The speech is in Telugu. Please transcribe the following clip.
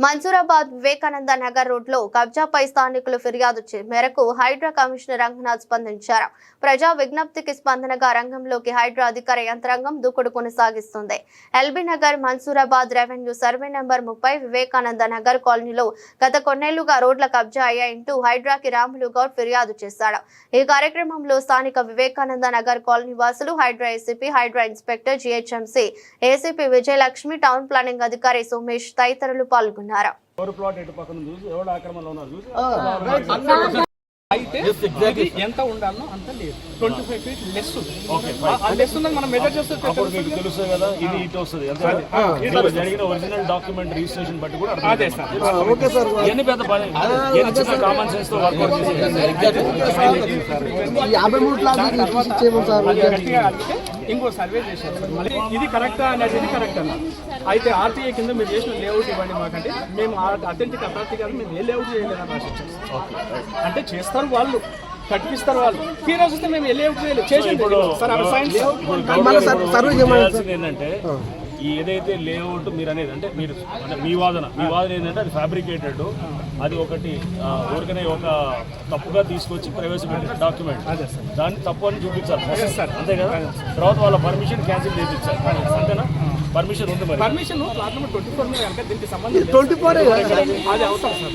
మన్సూరాబాద్ వివేకానంద నగర్ రోడ్లో కబ్జాపై స్థానికులు ఫిర్యాదు చే- మేరకు హైడ్రా కమిషనర్ రంగనాథ్ స్పందించారు. ప్రజా విజ్ఞప్తికి స్పందనగా రంగంలోకి హైడ్రా అధికార యంత్రాంగం దూకుడు కొనసాగిస్తుంది. LB Nagar Mansurabad revenue survey number ముప్పై వివేకానంద నగర్ కాలనీలో గత కొన్నేళ్ళుగా రోడ్ల కబ్జా అయ్యాయంటూ హైడ్రాకి రాములు గౌడ్ ఫిర్యాదు చేశాడు ఈ కార్యక్రమంలో స్థానిక వివేకానంద నగర్ కాలనీ వాసులు Hydraa ACP Hydraa inspector GHMC ACP Vijayalakshmi town planning అధికారి సోమేష్ తదితరులు పాల్గొన్నారు. ఎవరు ప్లాట్ ఎటు పక్కన చూసి ఎవరు ఆక్రమణలో ఉన్నారు చూసి. అయితే ఇది ఎంత ఉండాలో అంత లేదు. Twenty five feet less less మనం మెజర్ చేస్తే కదా ఇది ఇటు వస్తుంది. జరిగిన ఒరిజినల్ డాక్యుమెంట్ రిజిస్ట్రేషన్ బట్టి కూడా అర్థం అదే సార్ ఓకే సార్ ఎన్ని పెద్ద పని ఎన్ని చిన్న కామన్ సెన్స్తో వర్కౌట్ ఈ యాభై మూడు సార్ ఇంకో సర్వే చేశారు సార్. మళ్ళీ ఇది కరెక్టా అనేది ఇది కరెక్ట్ అన్న. అయితే ఆర్టీఐ కింద మీరు చేసిన లేఅవుట్ ఇవ్వండి మాకంటే మేము అథెంటిక్ అథారిటీ కాదు మేము ఏ లేఅవుట్ చేయలేదని సార్. అంటే చేస్తారు వాళ్ళు. కట్టిస్తారు వాళ్ళు. తీరా చూస్తే మేము లేఅవుట్ చేయలేదు చేసి ఏంటంటే ఈ ఏదైతే లేఅవుట్ మీరు అనేది అంటే మీరు అంటే మీ వాదన మీ వాదన ఏంటంటే అది ఫ్యాబ్రికేటెడ్ అది ఒకటి ఊరికనే ఒక తప్పుగా తీసుకొచ్చి ప్రవేశపెట్టిన డాక్యుమెంట్ దాన్ని తప్పు అని చూపించాలి అంతే కదా? తర్వాత వాళ్ళ పర్మిషన్ క్యాన్సిల్ చేయించాలి. అంతేనా? పర్మిషన్ ఉంది మరి. Permission plot number twenty four మీద అంటే దీనికి సంబంధం లేదు. ట్వంటీ ఫోర్ అది అవుతాం సార్